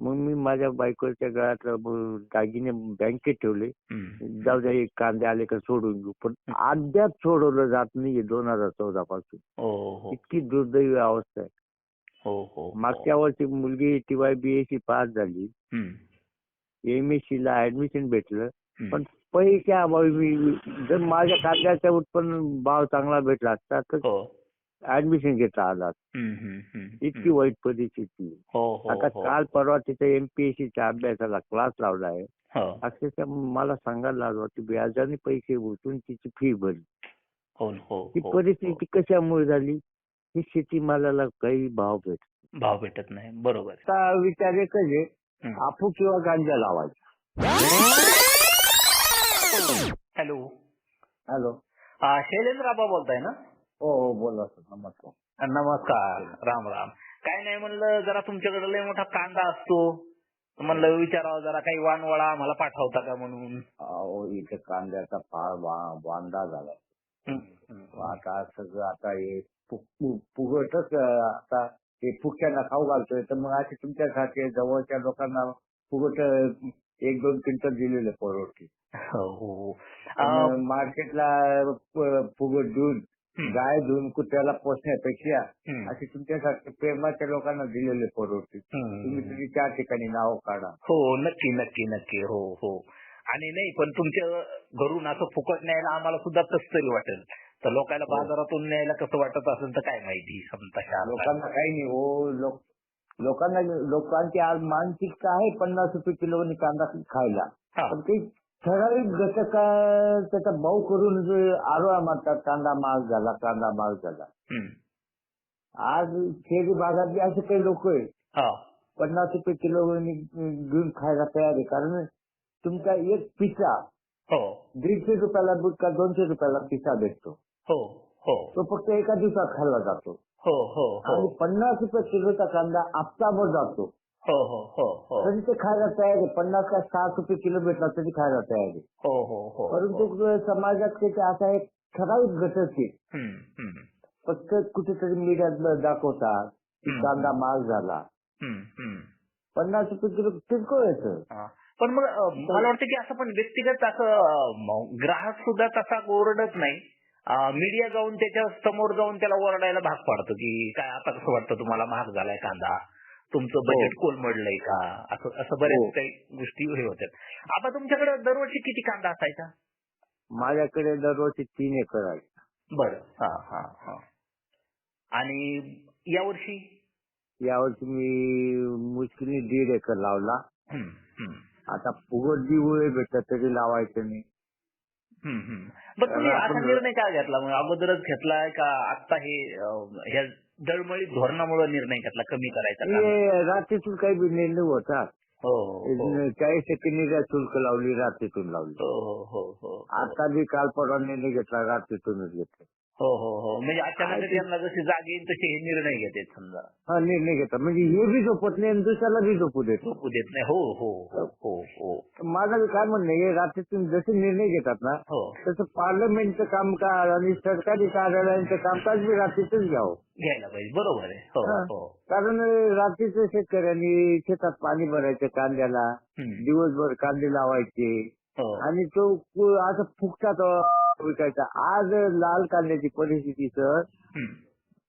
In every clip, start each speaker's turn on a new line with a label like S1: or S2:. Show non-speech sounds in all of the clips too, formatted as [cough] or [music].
S1: मग मी माझ्या बायकोच्या गळ्यात ब- दागिने बँकेत ठेवले. जाऊ द्या एक कांदे आले का सोडून घेऊ. पण अद्याप सोडवलं जात नाहीये दोन हजार चौदा पासून.
S2: हो हो
S1: इतकी दुर्दैवी अवस्था आहे.
S2: हो हो
S1: मागच्या वर्षी मुलगी टीवाय बीएससी पास झाली.
S2: हम्म.
S1: एम एस सी ला ऍडमिशन भेटलं.
S2: हम्म.
S1: पण पैशा अभावी मी जर माझ्या कांद्याचा उत्पन्न भाव चांगला भेटला असता तर
S2: हो.
S1: ऍडमिशन घेता आला असतं.
S2: हम्म, हम्म, हम्म.
S1: इतकी वाईट परिस्थिती.
S2: हो हो
S1: आता
S2: हो.
S1: काल परवा तिथे एमपीएससीच्या अभ्यासाला क्लास लावला आहे.
S2: हो.
S1: अक्षरशः मला सांगायला लागलं होतं व्याजाने पैसे उचलून तिची फी भरली.
S2: हो हो.
S1: परिस्थिती कशामुळे झाली? ही शेतीमालाला काही भाव भेट
S2: भाव भेटत नाही. बरोबर.
S1: आता विचार एकच आहे. आपू किंवा गांजा लावायचा.
S2: हॅलो.
S1: हॅलो.
S2: शैलेंद्र आबा बोलताय ना?
S1: हो हो बोला सर नमस्कार.
S2: नमस्कार. राम राम. काय नाही म्हणलं जरा तुमच्याकडे लय मोठा कांदा असतो. म्हणलं विचारावं जरा काही वानवळा आम्हाला पाठवता का म्हणून?
S1: अहो इथे कांद्याचा फार वा- वांदा झाला. आता सगळं आता हे पु- पु- फुगटच अं, आता हे फुक्यांना खाऊ घालतोय. तर मग असे तुमच्यासारखे जवळच्या लोकांना फुगट अं, एक दोन क्विंटल दिलेले परवडते
S2: हो हो. अं,
S1: मार्केटला फुगट देऊन गाय धुवून कुत्र्याला पोचण्यापेक्षा
S2: हम्म,
S1: असे तुमच्यासारखे प्रेमाच्या लोकांना दिलेले परवडते तुम्ही. तुझी चार ठिकाणी नाव काढा
S2: हो नक्की नक्की नक्की हो हो आणि नाही पण तुमच्या घरून असं फुकट न्यायला आम्हाला सुद्धा कस तरी वाटेल तर लोकांना
S1: हो.
S2: बाजारातून न्यायला कसं वाटत असेल तर काय माहिती.
S1: लोकांना काही नाही हो लोक लोकांना लोकांची आज मानसिकता आहे पन्नास रुपये किलोनी कांदा खायला. पण काही ठराविक घटक त्याचा भाव करून जे आरोळा मारतात कांदा महाग झाला कांदा महाग झाला.
S2: हम्म.
S1: आज शहरी भागातले असे काही लोक आहे
S2: हा.
S1: पन्नास रुपये किलो घेऊन खायला तयार आहे. कारण तुमचा एक पिसा
S2: हो.
S1: दीडशे रुपयाला का दोनशे रुपयाला पिसा भेटतो.
S2: हो हो.
S1: तो फक्त एका दिवसात खाल्ला जातो.
S2: हो हो हो.
S1: आणि पन्नास रुपये किलोचा कांदा हप्ताभर जातो.
S2: हो हो हो हो.
S1: तरी ते खायला तयार आहे. पन्नास का साठ रुपये किलो भेटला तरी खायला तयार आहे.
S2: हो हो हो
S1: परंतु समाजात त्याचे असा एक ठराविक घटक आहे. फक्त कुठेतरी मीडियात दाखवतात की. कांदा महाग झाला. पन्नास रुपये किलो किरकोळ येतं
S2: हा. पण मग मला वाटतं की असं पण व्यक्तिगत असं ग्राहक सुद्धा तसा ओरडत नाही. मीडिया जाऊन त्याच्यासमोर जाऊन त्याला ओरडायला भाग पाडतो की काय आता कसं वाटतं तुम्हाला महाग झालाय कांदा? तुमचं बजेट कोलमडलंय का? असं असं बऱ्याच
S1: हो.
S2: काही गोष्टी हे होत्या आता तुमच्याकडे दरवर्षी किती कांदा असायचा?
S1: माझ्याकडे दरवर्षी तीन एकर आहे.
S2: बरं. हा हा हा. आणि यावर्षी?
S1: यावर्षी मी मुश्किली दीड एकर लावला. आता फुगट दिवळे भेटत तरी लावायचं नाही.
S2: हम्म, हम्म. पण तुम्ही असा निर्णय काय घेतला? अगोदरच घेतलाय का आता हे दळमळीत धोरणामुळे निर्णय घेतला कमी करायचा का?
S1: हे रात्रीतून काही बी निर्णय होतात
S2: हो हो
S1: चाळीस टक्के निर्यात शुल्क लावली रात्रीतून लावली.
S2: हो हो हो हो.
S1: आता बी काल परवा निर्णय घेतला रात्रीतूनच घेतला.
S2: हो हो हो. म्हणजे अचानक त्यांना जशी जाग येईल तसे हे निर्णय घेतात समजा.
S1: हा निर्णय घेतला म्हणजे हे बी झोपत नाही आणि दुसऱ्याला बी झोपू देत
S2: झोपू देत नाही. हो हो हो हो. हो
S1: माझं काय म्हणणं आहे रात्रीतून जसे निर्णय घेतात ना
S2: हो.
S1: तसं पार्लमेंटचं कामकाज आणि सरकारी कार्यालयांचं कामकाज बी रात्रीतच घ्यावं.
S2: घ्यायला पाहिजे. बरोबर आहे. हो
S1: हा.
S2: हो.
S1: कारण रात्रीचं शेतकऱ्यांनी शेतात पाणी भरायचं कांद्याला
S2: हम्म.
S1: दिवसभर कांदे लावायचे
S2: हो
S1: आणि तो असं फुकटात विकायचा. आज लाल कांद्याची परिस्थिती सर.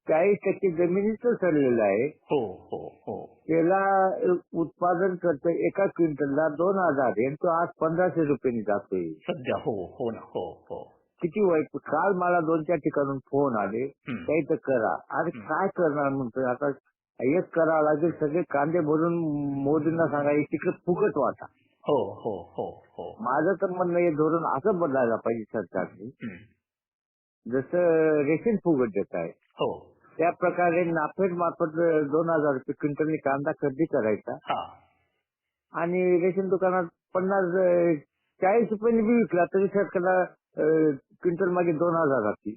S1: चाळीस टक्के जमिनीचं सरलेलं आहे.
S2: हो हो हो.
S1: त्याला उत्पादन खर्च एका क्विंटलला दोन हजार आणि तो आज पंधराशे रुपयांनी जातोय.
S2: सध्या हो हो ना हो हो.
S1: किती वाईट काल मला दोन चार ठिकाणून फोन आले. काही तर करा. अरे काय करणार म्हणतोय? आता एक करावं लागेल. सगळे कांदे भरून मोदींना सांगायचे तिकडे फुकट वाटा.
S2: हो हो हो हो.
S1: माझं तर म्हणणं हे धोरण असं बदलायला पाहिजे सरकारने. जसं रेशन फुकट देत आहे.
S2: हो.
S1: त्या प्रकारे नाफेड मार्फत दोन हजार रुपये क्विंटलनी कांदा खरेदी करायचा.
S2: हा.
S1: आणि रेशन दुकानात पन्नास चाळीस रुपयांनी बी विकला तरी सरकारला क्विंटल मागे दोन हजार राहतील.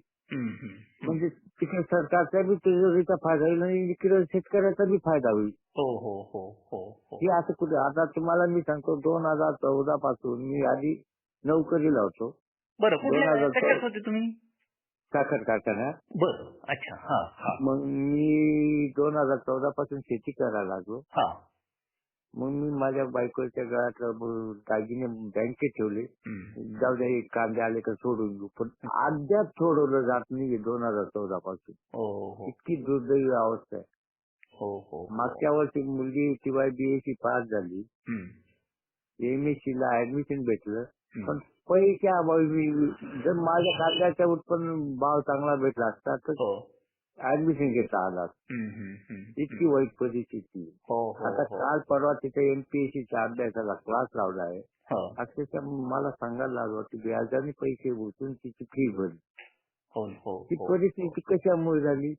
S1: म्हणजे तिकडे सरकारचा बी तिजोरीचा फायदा होईल आणि इकडे शेतकऱ्याचा बी फायदा होईल.
S2: हो हो हो. हो हो
S1: हे असं कुठे? आता तुम्हाला मी सांगतो दोन हजार चौदा पासून मी आधी नोकरी लावतो.
S2: बरं कुठल्या
S1: 2014.
S2: कशात होते तुम्ही?
S1: साखर कारखान्यात
S2: बर अच्छा हा हा.
S1: मग मी दोन हजार चौदा पासून शेती करायला लागलो.
S2: हा.
S1: मग मी माझ्या बायकोच्या गळ्यात ब- दागिने बँकेत ठेवले.
S2: हम्म.
S1: जाऊ द्या एक कांदे आले का सोडून घेऊ. पण अद्याप सोडवलं जात नाही दोन हजार चौदा पासून.
S2: हो हो.
S1: इतकी दुर्दैवी अवस्था आहे.
S2: हो हो
S1: मागच्या वर्षी मुलगी टीवाय बीएससी पास झाली. एमएससी ला ऍडमिशन भेटलं. पण पैसे अभावी मी जर माझ्या कांद्याच्या उत्पन्न भाव चांगला भेटला असता तर
S2: हो
S1: ऍडमिशन घेता आला. इतकी वाईट परिस्थिती.
S2: हो हो
S1: आता
S2: हो.
S1: काल परवा तिथे एमपीएससीच्या अभ्यासाला क्लास लावला आहे
S2: हो
S1: अक्षरशः मला सांगायला लागलं की व्याजाने पैसे उचलून तिची फी भरली
S2: हो हो
S1: ती
S2: हो.
S1: परिस्थिती कशामुळे झाली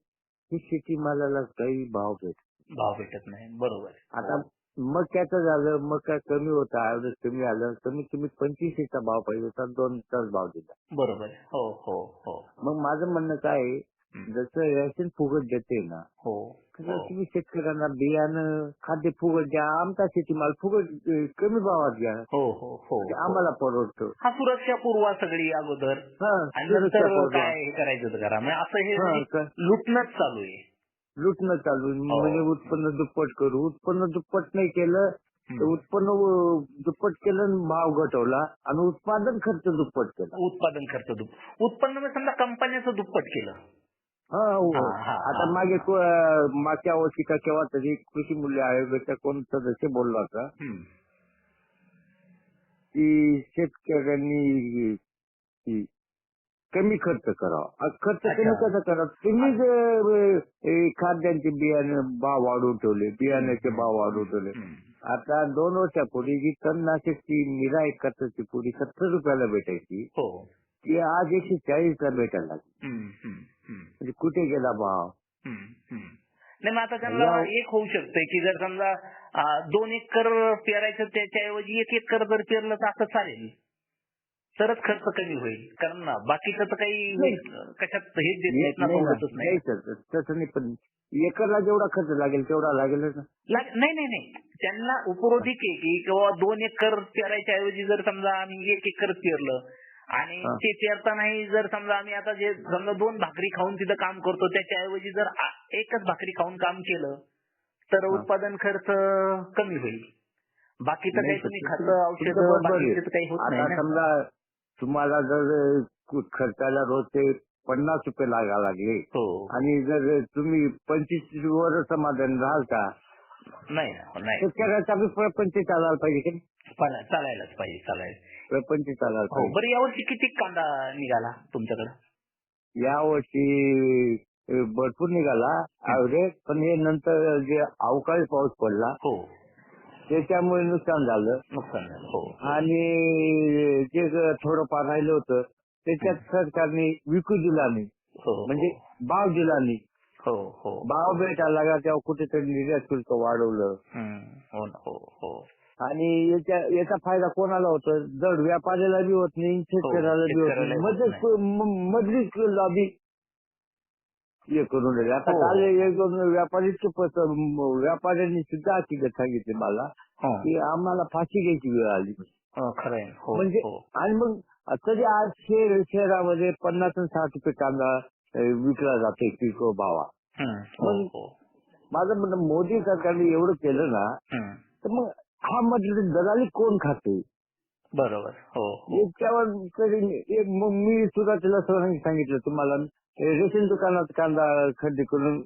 S1: ही शेतीमालाला काही भाव भेट
S2: भाव भेटत नाही बरोबर आहे.
S1: आता मक्याचं झालं मका कमी होता ऍव्हरेज कमी आलं कमीत कमी पंचवीसचा भाव पाहिजे होता दोनचाच भाव दिला
S2: बरोबर आहे. हो हो हो
S1: मग माझं म्हणणं काय आहे. जसं रेशन फुगट देते ना.
S2: हो.
S1: तसं
S2: हो.
S1: तुम्ही शेतकऱ्यांना बियाणं खाद्य फुगट द्या आमचा शेतीमाल फुगट अं, कमी भावात घ्या.
S2: हो हो हो
S1: ते आम्हाला परवडतं.
S2: हा सुरक्षा पूर्वा सगळी अगोदर.
S1: हा,
S2: आणि
S1: सुरक्षा
S2: नंतर
S1: पूर्व.
S2: काय हे करायचं होतं म्हणजे असं हे
S1: हा,
S2: म्हणजे
S1: का-
S2: लुटणंच चालू आहे.
S1: लुटणं चालू आहे.
S2: हो.
S1: म्हणजे उत्पन्न दुप्पट करू. उत्पन्न दुप्पट नाही केलं तर
S2: हम्म.
S1: उत्पन्न अं, दुप्पट केलं आणि भाव घटवला आणि उत्पादन खर्च दुप्पट केला.
S2: उत्पादन खर्च दुप्पट उत्पन्न म्हणजे समजा कंपन्याचं दुप्पट केलं.
S1: हा हो.
S2: हा, हा,
S1: आता. मागे को- मागच्या वर्षी का केव्हा तरी कृषी मूल्य आयोगाचा कोण सदस्य बोलला होता
S2: हम्म.
S1: की शेतकऱ्यांनी की कमी खर्च करावा खर्च कमी
S2: अच्छा.
S1: कसा करावा तुम्ही जे खाद्यांचे बियाणे भाव वाढवून ठेवले बियाण्याचे भाव वाढवून ठेवले
S2: हम्म.
S1: आता दोन वर्षापूर्वी जी तणनाशकची निरा एक खर्चाची पुडी सत्तर रुपयाला भेटायची
S2: हो
S1: ती आज एकशे चाळीसला भेटायला लागली. म्हणजे कुठे गेला भाव.
S2: नाही मग आता त्यांना एक होऊ शकतंय की जर समजा दोन एकर पेरायचं त्याच्याऐवजी एक एकर जर पेरलं तर असं चालेल. तरच खर्च कमी होईल. कारण ना बाकीचं तर काही
S1: नाही.
S2: कशात हेच देत नाहीत ना
S1: नाही ना,
S2: सवलतच नाही.
S1: नाही सर, तसं नाही पण एकरला जेवढा खर्च लागेल तेवढा लागेलच ना.
S2: लाग- नाही नाही नाही. त्यांना उपरोधिक आहे की किंवा दोन एकर पेरायच्या ऐवजी जर समजा आम्ही एक एकर पेरलं आणि. ते पेरतानाही जर समजा आम्ही आता जे समजा दोन भाकरी खाऊन तिथं काम करतो त्याच्या ऐवजी जर एकच भाकरी खाऊन काम केलं तर. उत्पादन खर्च कमी होईल. बाकीचं
S1: नाही
S2: काही तुम्ही
S1: तुमचं
S2: औषध काही होत नाही
S1: समजा तुम्हाला जर खर्चाला रोजचे पन्नास रुपये लागा लागले
S2: हो.
S1: आणि जर तुम्ही पंचवीस वर समाधान राहाल का?
S2: नाही
S1: शेतकऱ्याचा प्रपंच चालायला पाहिजे
S2: चालायलाच पाहिजे चालायला.
S1: प्रपंच चालायला
S2: हो बरं यावर्षी किती कांदा निघाला तुमच्याकडे?
S1: या वर्षी अ, भरपूर निघाला. ऍव्हरेज पण हे नंतर जे अवकाळी पाऊस पडला
S2: हो.
S1: त्याच्यामुळे नुकसान झालं.
S2: नुकसान झालं हो.
S1: आणि जे ग- थोडंफार राहिलं होतं त्याच्यात सरकारने विकू दिला नाही.
S2: हो.
S1: म्हणजे भाव दिला नाही.
S2: हो हो.
S1: भाव भेटायला लागला तेव्हा कुठेतरी निर्यात शुल्क वाढवलं.
S2: हम्म. हो ना हो हो.
S1: आणि याच्या याचा फायदा कोणाला होतो? जड व्यापाऱ्याला बी होत नाही शेतकऱ्याला बी होत
S2: शेतकऱ्याला
S1: नाही
S2: होत
S1: मध्येच म- मधलीच लॉबी हे करून राहिले. आता
S2: हो.
S1: काल एक दोन व्यापारी व्यापाऱ्यांनी सुद्धा अशी गत सांगितली मला
S2: हो.
S1: की आम्हाला फाशी घ्यायची वेळ आली.
S2: हो, खरं आहे हो
S1: म्हणजे
S2: हो.
S1: आणि मग तरी आज शहर शहरामध्ये पन्नास आणि साठ रुपये कांदा अ, विकला जातो किरकोळ भावा.
S2: हम्म. हो
S1: मग-
S2: हो.
S1: माझं म्हणणं मोदी सरकारने एवढं केलं ना
S2: हम्म.
S1: तर मग हा म्हटलं दलाली कोण खाते?
S2: बरोबर हो हो.
S1: याच्यावर तरी एक मग मी सुद्धा त्याला सरांनी सांगितलं तुम्हाला. रेशन दुकानात कांदा खरेदी करून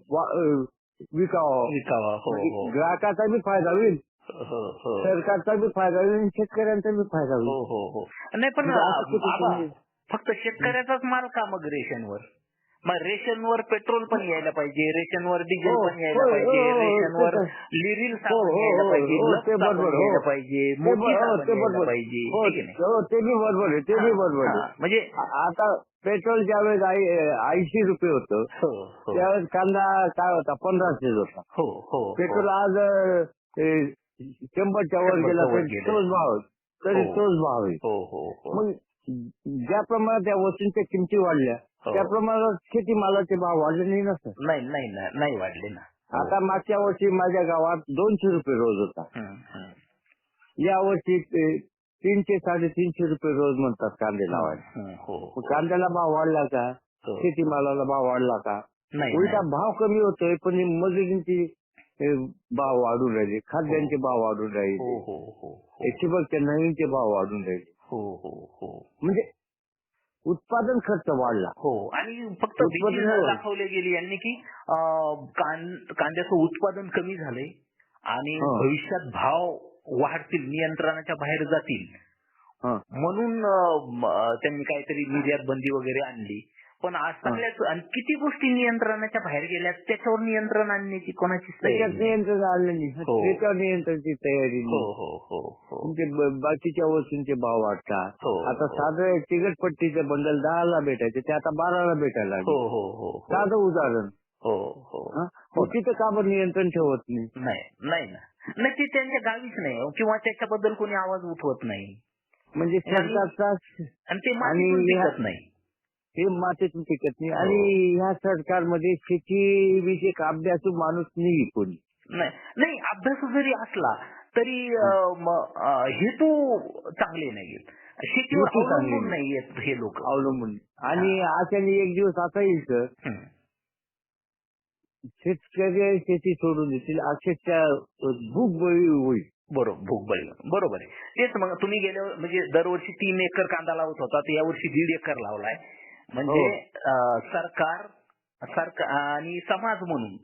S1: विकावा.
S2: विकावा हो हो.
S1: ग्राहकाचा बी फायदा होईल.
S2: हो हो.
S1: सरकारचा बी फायदा होईल आणि शेतकऱ्यांचा बी फायदा
S2: हो
S1: होईल.
S2: हो हो नाही पण
S1: म्हणजे
S2: फक्त शेतकऱ्याचाच माल का मग रेशनवर? मग रेशनवर पेट्रोल पण यायला पाहिजे रेशनवर डिझेल पण यायला पाहिजे
S1: हो,
S2: रेशनवर
S1: ते
S2: लिरिल
S1: हो,
S2: साबण यायला पाहिजे लक्स
S1: ते
S2: साबण
S1: बरोबर,
S2: यायला. पाहिजे
S1: हो,
S2: साबण
S1: ते
S2: यायला पाहिजे?
S1: हो, बी बरोबर आहे ते बी बरोबर
S2: हा,
S1: आहे
S2: म्हणजे
S1: आता पेट्रोल ज्यावेळेस ऐंशी रुपये होतं
S2: हो हो
S1: त्यावेळेस कांदा काय होता पंधराशे होता
S2: हो हो
S1: पेट्रोल आज अ, शंभरच्या वर
S2: शंभरच्या
S1: गेला
S2: वर
S1: तरी
S2: गेलं.
S1: तोच भाव आहे. तरी
S2: हो.
S1: तोच भाव आहे
S2: हो हो हो
S1: मग ज्या प्रमाणात त्या वस्तूंच्या किमती वाढल्या
S2: हो.
S1: त्या प्रमाणात शेतीमालाचे भाव वाढले नाही ना सर
S2: नाही नाही ना- नाही वाढले ना हो.
S1: आता मागच्या वर्षी माझ्या गावात दोनशे रुपये रोज होता. या वर्षी तीनशे साडेतीनशे रुपये रोज म्हणतात कांदे लावायला
S2: हो
S1: मग कांद्याला भाव वाढला का
S2: हो.
S1: शेतीमालाला भाव वाढला का
S2: नाही
S1: उलटा
S2: नाही.
S1: भाव कमी होतोय पण ही मजुरींची हे भाव वाढून राहिले खाद्यांचे भाव वाढून
S2: हो
S1: राहिले
S2: हो हो हो
S1: हे ठिबकचे नवीनचे भाव वाढून राहिले
S2: हो हो हो
S1: म्हणजे उत्पादन खर्च वाढला
S2: हो आणि फक्त
S1: उत्पादन
S2: भीती
S1: झालं.
S2: दाखवले गेली यांनी की अं, कां- कांद्याचं उत्पादन कमी झालंय आणि
S1: हो.
S2: भविष्यात भाव वाढतील नियंत्रणाच्या बाहेर जातील
S1: हा.
S2: म्हणून अं, म- त्यांनी काहीतरी निर्यात बंदी वगैरे आणली पण आज सगळ्याच आणि किती गोष्टी नियंत्रणाच्या बाहेर गेल्या त्याच्यावर नियंत्रण आणण्याची कोणाचीच तयारी
S1: त्याच्यात
S2: नाही.
S1: नियंत्रण आलं नाही.
S2: हो.
S1: त्याच्यावर नियंत्रणाची तयारी नाही.
S2: हो हो हो
S1: तुमचे ब- बाकीच्या वस्तूंचे भाव वाढतात.
S2: हो,
S1: आता. साधं चिकटपट्टीचं बंडल दहाला भेटायचे ते आता बाराला भेटायला लागले.
S2: हो हो हो
S1: साधं उदाहरण.
S2: हो हो.
S1: हा? मग तिथं का बरं नियंत्रण ठेवत नाही.
S2: नाही नाही ना. नाही ते त्यांच्या गावीच नाही किंवा त्याच्याबद्दल कोणी आवाज उठवत नाही.
S1: म्हणजे सरकारचा
S2: आणि ते
S1: आणि
S2: टिकत नाही.
S1: हे मातीतून टिकत नाही. आणि ह्या सरकारमध्ये शेती विषयक अभ्यासू माणूस नाही कोणी.
S2: नाही अभ्यास जरी असला तरी हेतू चांगले नाहीयेत. शेतीवर अवलंबून
S1: नाही.
S2: नाहीयेत हे लोक.
S1: अवलंबून आणि अशाने एक दिवस असा येईल सर. शेतकरी शेती सोडून देतील अक्षरशः भूक बळी होईल.
S2: बरोबर भूकबळी. बरोबर आहे. तेच मग तुम्ही गेल्या म्हणजे दरवर्षी तीन एकर कांदा लावत होता तर यावर्षी दीड एकर लावलाय. म्हणजे
S1: हो.
S2: अं, सरकार सरकार आणि समाज म्हणून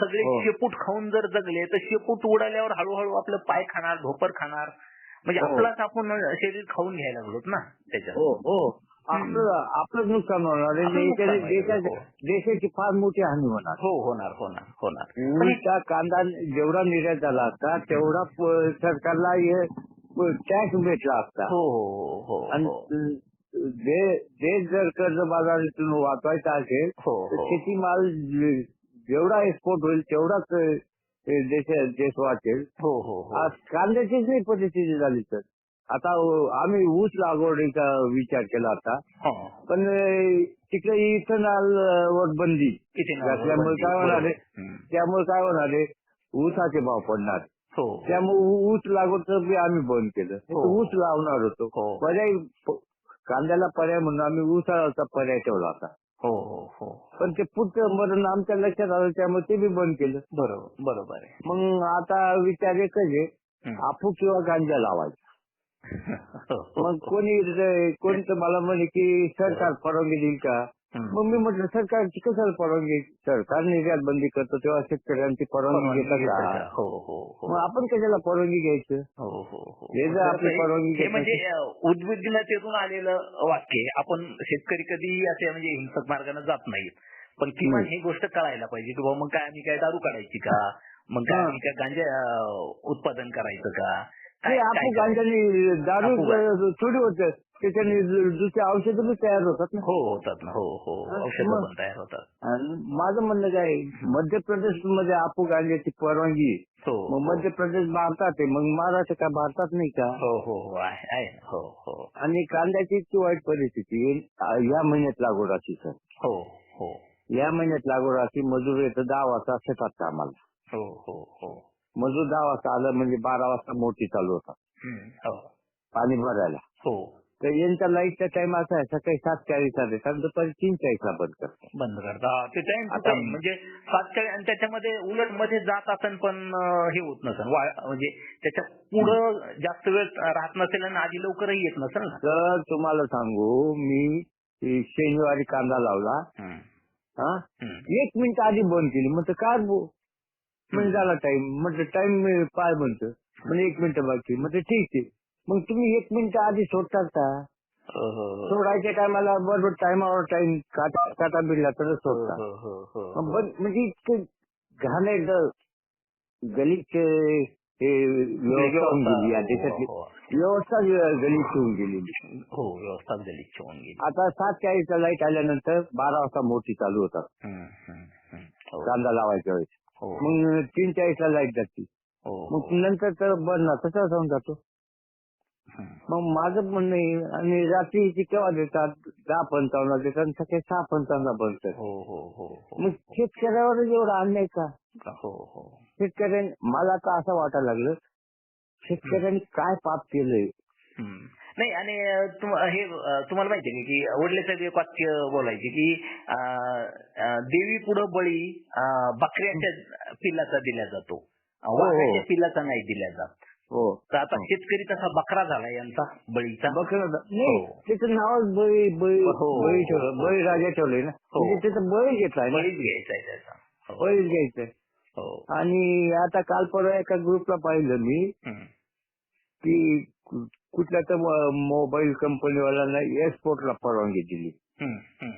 S2: सगळे
S1: हो.
S2: शेपूट खाऊन जर जगले तर शेपूट उडाल्यावर हळूहळू आपलं पाय खाणार ढोपर खाणार म्हणजे
S1: हो.
S2: आपलाच आपण शरीर खाऊन घ्यायला लागलोत ना त्याच्यात
S1: हो हो आपलं आपलं नुकसान होणार आहे.
S2: आपलं नुकसान
S1: देशाची
S2: होईल,
S1: देशाची-. देशाची फार मोठी हानी होणार
S2: हो होणार होणार होणार
S1: उलटा कांदा जेवढा निर्यात झाला असता तेवढा प- सरकारला टॅक्स भेटला असता
S2: हो हो हो
S1: आणि
S2: हो
S1: दे- देश जर कर्ज बाजारातून वाचवायचा असेल
S2: हो
S1: तर
S2: हो
S1: शेतीमाल जे- जेवढा एक्सपोर्ट होईल तेवढाच अ, देश देश वाचेल.
S2: हो हो हो.
S1: आज कांद्याचीच नाही परिस्थिती झाली सर. आता अ, आम्ही ऊस लागवडीचा विचार केला
S2: हो.
S1: पण अ, तिकडे इथेनॉल वर बंदी
S2: किती
S1: घातल्यामुळे काय होणार आहे?
S2: हम्म.
S1: त्यामुळे काय होणार आहे? ऊसाचे भाव पडणार.
S2: हो.
S1: त्यामुळे ऊ- ऊस लागवडचं बी आम्ही बंद केलं.
S2: हो.
S1: ऊस लावणार होतो.
S2: हो.
S1: पर्याय प- कांद्याला पर्याय म्हणून आम्ही ऊसाचा पर्याय ठेवला होता.
S2: हो हो हो.
S1: पण ते पुढचं मरण आमच्या लक्षात आलं त्यामुळे ते बी बंद केलं.
S2: बरोबर बरोबर आहे.
S1: मग आता विचार एकच आहे
S2: हम्म.
S1: आपू किंवा गांजा लावायचा. [laughs]
S2: हो,
S1: मग कोणी कोणी तर मला म्हणे की सरकार परवानगी देईल का. मग मी म्हटलं सरकारची कशाला परवानगी सरकार निर्यात बंदी करतो तेव्हा शेतकऱ्यांची परवानगी घेतात. का
S2: हो. हो हो
S1: मग आपण कशाला परवानगी घ्यायचं?
S2: हो हो हो.
S1: हे जर आपली
S2: हे-
S1: परवानगी
S2: हे
S1: घेत
S2: म्हणजे उद्विग्नतेतून आलेलं वाक्य आहे. आपण शेतकरी कधीही असे म्हणजे हिंसक मार्गाने जात नाहीत पण किमान. ही गोष्ट कळायला पाहिजे की बाबा मग काय आम्ही काय दारू काढायची का? मग काय. आम्ही काय गांजा अं, उत्पादन करायचं का?
S1: ते
S2: काय-
S1: आपू
S2: काय करायचं?
S1: गांजाने दारू. थोडी होत. त्याच्याने दुसरे औषधं बी तयार होतात ना.
S2: हो होतात ना. हो हो.
S1: हा,
S2: औषधं. पण तयार होतात.
S1: आणि माझं म्हणणं काय मध्य प्रदेशमध्ये आपू गांजाची परवानगी.
S2: हो
S1: मग मध्य प्रदेश भारतात आहे. मग महाराष्ट्र का भारतात नाही का?
S2: हो हो हो. आहे. हो हो.
S1: आणि कांद्याची इतकी वाईट परिस्थिती या महिन्यात लागवडाची सर.
S2: हो हो.
S1: या महिन्यात लागवडाची मजूर येतं दहा वाजता शेतात कामाला
S2: हो हो हो.
S1: मजूर दहा वाजता आलं म्हणजे बारा वाजता मोठी चालू
S2: हम्म, हो.
S1: पाणी भरायला.
S2: हो.
S1: तर यांचा लाईटचा टाइम असा आहे सकाळी सात चाळीसला देतात दुपारी तीन चाळीसला बंद करतात.
S2: बंद करता ते टाइम
S1: आता-
S2: म्हणजे सातच्या आणि त्याच्यामध्ये उलटमध्ये जात असेल पण अं, हे होत नसेल वा- म्हणजे त्याच्या पुढं जास्त वेळ राहत नसेल आणि आधी लवकरही येत नसेल ना?
S1: तर तुम्हाला सांगू मी शनिवारी कांदा लावला.
S2: हम्म,
S1: हा?
S2: हम्म.
S1: एक मिनिट आधी बंद केली म्हटलं काय बो म्हणजे झाला टाइम म्हटलं टाइम पाय म्हणतो. म्हणजे एक मिनिट बाकी. म्हटलं ठीक आहे. मग तुम्ही एक मिनिट आधी सोडतात का
S2: हो, हो, हो.
S1: सोडायच्या टायमाला बरोबर टायमावर टाइम काटा काटा बिडला
S2: हो.
S1: बंद- म्हणजे इतकं घाण एकदम गलित हे व्यवस्था होऊन गेली या देशातली.
S2: हो,
S1: व्यवस्था गलित होऊन गेली.
S2: हो व्यवस्था गलिच्छ होऊन गेली.
S1: आता सात चाळीसला लाइट आल्यानंतर बारा वाजता मोठी चालू होतात. कांदा लावायच्या वेळेस. मग तीन चाळीसला लाइट जाते.
S2: हो,
S1: मग
S2: हो.
S1: नंतर तर बंद तसा जाऊन जातो. मग माझं म्हणणं आहे आणि रात्रीची केव्हा देतात? दहा पंचावन्न देतात आणि सकाळी सहा पंचावन्न बंद करतात.
S2: हो हो हो हो.
S1: मग शेतकऱ्यावर एवढा अन्याय का?
S2: हो हो.
S1: शेतकऱ्यांनी मला तर असं वाटायला लागलं शेतकऱ्यांनी काय पाप केलंय.
S2: नाही आणि तुम- हे तुम्हाला माहिती आहे का की वडलेचं एक वाक्य बोलायचे की देवी पुढं बळी बकऱ्याच्या पिल्लाचा दिला जातो.
S1: हो.
S2: वाघाच्या पिल्लाचा नाही दिला जात.
S1: हो.
S2: तर आता शेतकरी तसा बकरा झाला यांचा बळीचा.
S1: बकरा नाही
S2: हो.
S1: त्याचं नावच बळी बळी
S2: हो.
S1: बळी ठेवलं. बळी राजा ठेवलंय ना?
S2: हो.
S1: म्हणजे त्याचं बळी घेतलाय ना?
S2: बळीच घ्यायचा आहे त्याचा. हो.
S1: बळीच घ्यायचंय.
S2: हो.
S1: आणि आता काल परवा एका ग्रुपला पाहिलं मी कु- कुठल्या तर मोबाईल कंपनीवाल्यांना एक्सपोर्टला परवानगी दिली.
S2: हम्म. हम्म.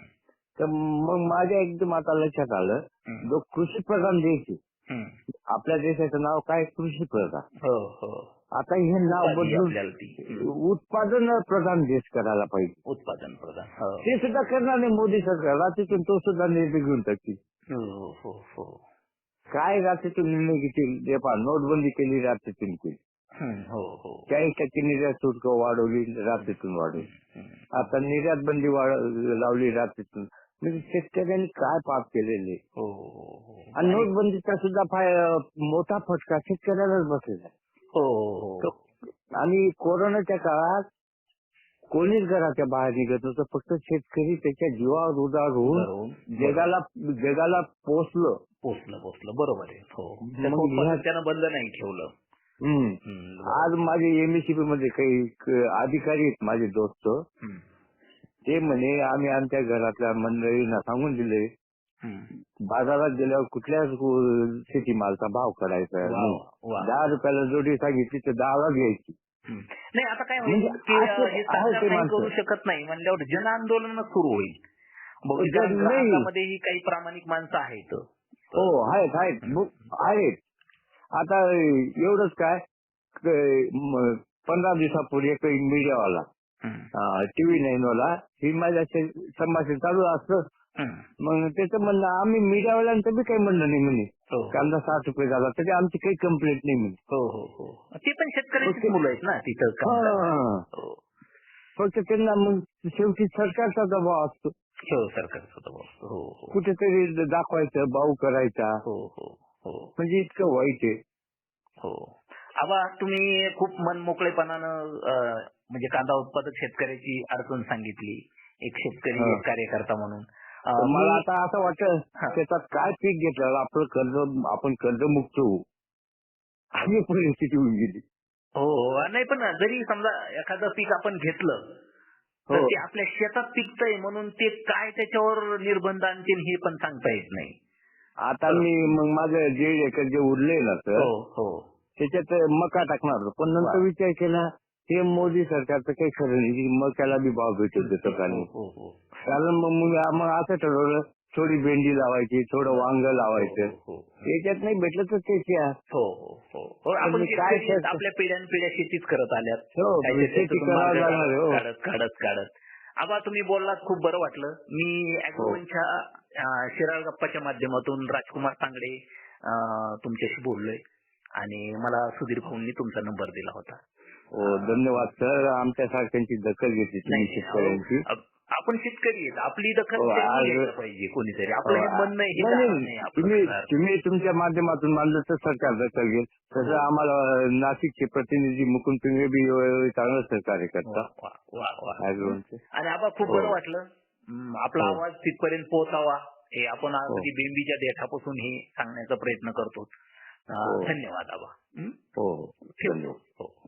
S1: तर मग माझ्या एकदम आता लक्षात आलं
S2: हम्म.
S1: जो कृषी प्रधान देश आहे.
S2: हम्म.
S1: आपल्या देशाचं नाव काय? कृषी प्रधान.
S2: हो हो.
S1: आता हे नाव बदलून
S2: आपल्याला ती.
S1: उत्पादन प्रधान देश करायला पाहिजे.
S2: उत्पादन प्रधान हो.
S1: ते सुद्धा करणार नाही मोदी सरकार. रात्रीतून तो सुद्धा निर्णय घेऊन टाकतील
S2: हो हो हो.
S1: काय रात्रीतून निर्णय घेतील? ते पहा नोटबंदी केली रात्रीतून केली.
S2: हो हो.
S1: चाळीस टक्के निर्यात शुल्क वाढवली रात्रीतून वाढवली. आता निर्यात बंदी वाढ लावली रात्रीतून. म्हणजे शेतकऱ्यांनी काय पाप केलेले?
S2: हो हो हो.
S1: आणि नोटबंदीचा सुद्धा फाय मोठा फटका शेतकऱ्यालाच बसलेला आहे.
S2: हो हो
S1: तो- आणि कोरोनाच्या काळात कोणीच घराच्या बाहेर निघत नव्हतं. फक्त शेतकरी त्याच्या जीवावर उदार होऊन. जगाला जगाला पोचलं
S2: पोचलं पोचलं बरोबर आहे. हो.
S1: मग ह्या-
S2: त्यानं बंद नाही ठेवलं.
S1: हम्म. आज माझे एमएससीबी मध्ये काही क- अधिकारी आहेत माझे दोस्त
S2: हम्म.
S1: ते म्हणे आम्ही आमच्या घरातल्या मंडळींना सांगून दिले
S2: हम्म.
S1: बाजारात गेल्यावर कुठल्याच गो- शेतीमालचा भाव करायचा
S2: वा,
S1: नाही.
S2: वा.
S1: दहा रुपयाला जोडी सांगितली तर दहाला घ्यायची
S2: हम्म. नाही आता काय
S1: म्हणजे
S2: होईल की
S1: असं-
S2: अं, हे
S1: आहे
S2: सरकार
S1: ते
S2: काही
S1: माणसं.
S2: करू शकत नाही म्हणल्यावर जन आंदोलन सुरू होईल बहुतेक
S1: नाही-
S2: ग्राहकामध्येही काही प्रामाणिक माणसं आहेत
S1: हो आहेत आहेत मग आहेत आता एवढंच काय पंधरा दिवसापूर्वी एक मीडियावाला. टीव्ही नाईन वाला ही माझ्या संभाषण चालू असतं. मग त्याचं म्हणणं आम्ही मीडियावाल्यांचं बी काही म्हणणं नाही म्हणे
S2: हो
S1: कांदा साठ रुपये झाला तरी आमची काही कंप्लेंट नाही म्हणे
S2: हो हो हो ते पण शेतकऱ्यांची. मुलं आहेत ना तिथं काम
S1: हा. फक्त त्यांना मग शेवटी सरकारचा दबाव असतो
S2: हो सरकारचा दबाव असतो.
S1: कुठेतरी दाखवायचं भाऊ करायचा
S2: हो हो हो.
S1: म्हणजे इतकं वाईट आहे.
S2: हो. आबा तुम्ही खूप मन मोकळेपणानं अं, म्हणजे कांदा उत्पादक शेतकऱ्याची अडचण सांगितली. एक शेतकरी
S1: हा.
S2: एक कार्यकर्ता म्हणून.
S1: तर मला आता असं वाटतं
S2: हा.
S1: त्याच्यात काय पीक घेतलं आपलं कर्ज आपण कर्जमुक्त होऊ? अशी परिस्थिती होऊन गेली.
S2: हो हो. नाही पण जरी समजा एखादं पीक आपण घेतलं तर
S1: हो.
S2: ते आपल्या शेतात पिकतंय म्हणून ते काय त्याच्यावर निर्बंध आणतील हे पण सांगता येत नाही.
S1: आता मी मग माझं दीड एकर जे उरले ना सर
S2: हो हो.
S1: त्याच्यात मका टाकणार होतो. पण नंतर
S2: वा.
S1: विचार केला हे मोदी सरकारचं काही खरं नाही. की मक्याला बी भाव भेटत देतो का नाही
S2: हो हो.
S1: कारण मग मग मग असं ठरवलं थोडी भेंडी लावायची थोडं वांग लावायचं.
S2: हो
S1: याच्यात नाही भेटलं तर त्याच्या
S2: हो हो. हो हो आपण
S1: काय
S2: शेतकरी आपल्या पिढ्यान पिढ्या शेतीच करत आल्यात.
S1: हो शेती करावं
S2: मार्ग
S1: लागणार हो.
S2: काढत काढत काढत. आबा तुम्ही बोललात खूप बरं वाटलं. मी अॅग्रोवनच्या अं, शिराळ गप्पाच्या माध्यमातून राजकुमार तांगडे तुमच्याशी बोललोय. आणि मला सुधीर भाऊंनी तुमचा नंबर दिला होता.
S1: हो धन्यवाद सर. आमच्या सारख्यांची दखल घेतली तुम्ही शेतकऱ्यांची.
S2: अहो, आपण शेतकरी आहेत. आपली दखल
S1: हो,
S2: त्यांनी
S1: आज-
S2: घ्यायला पाहिजे कोणीतरी. आपलं हे म्हणणं आहे, हे
S1: नाही, तुम्ही. तुम्ही तुमच्या माध्यमातून मानलं तर सरकार दखल घेईल. तसं आम्हाला नाशिकचे प्रतिनिधी मुकुंद तुम्ही बी चांगलं सहकार्य करता
S2: वा, वा, आणि आबा खूप
S1: हो.
S2: बरं वाटलं. हम्म, आपला
S1: हो.
S2: आवाज तिथपर्यंत पोहोचावा. हे आपण
S1: हो.
S2: अगदी बेंबीच्या देठापासून हे सांगण्याचा प्रयत्न करतो. अं,
S1: हो.
S2: धन्यवाद आबा. हं?
S1: हो हो.
S2: ठेवतो. हो.